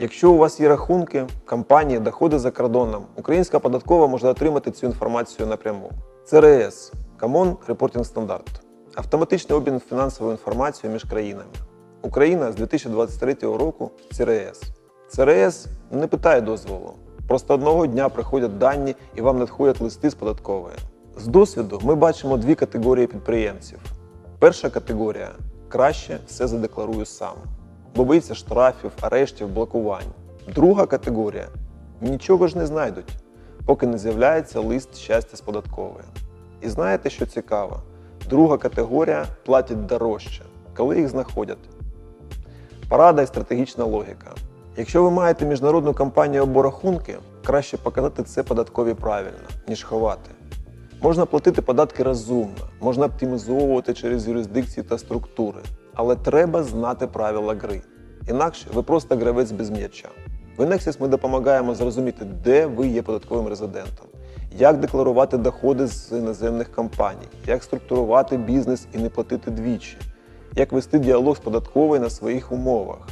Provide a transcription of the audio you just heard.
Якщо у вас є рахунки, компанії, доходи за кордоном, українська податкова може отримати цю інформацію напряму. ЦРС Common Reporting Standard – автоматичний обмін фінансовою інформацією між країнами. Україна з 2023 року ЦРС. ЦРС не питає дозволу. Просто одного дня приходять дані і вам надходять листи з податкової. З досвіду ми бачимо дві категорії підприємців. Перша категорія краще все задекларую сам, бо боїться штрафів, арештів, блокувань. Друга категорія нічого ж не знайдуть, поки не з'являється лист щастя з податкової. І знаєте, що цікаво? Друга категорія платять дорожче, коли їх знаходять. Порада і стратегічна логіка. Якщо ви маєте міжнародну компанію або рахунки, краще показати це податкові правильно, ніж ховати. Можна платити податки розумно, можна оптимізовувати через юрисдикції та структури, але треба знати правила гри. Інакше ви просто гравець без м'яча. В Inexis ми допомагаємо зрозуміти, де ви є податковим резидентом, як декларувати доходи з іноземних компаній, як структурувати бізнес і не платити двічі, як вести діалог з податковою на своїх умовах.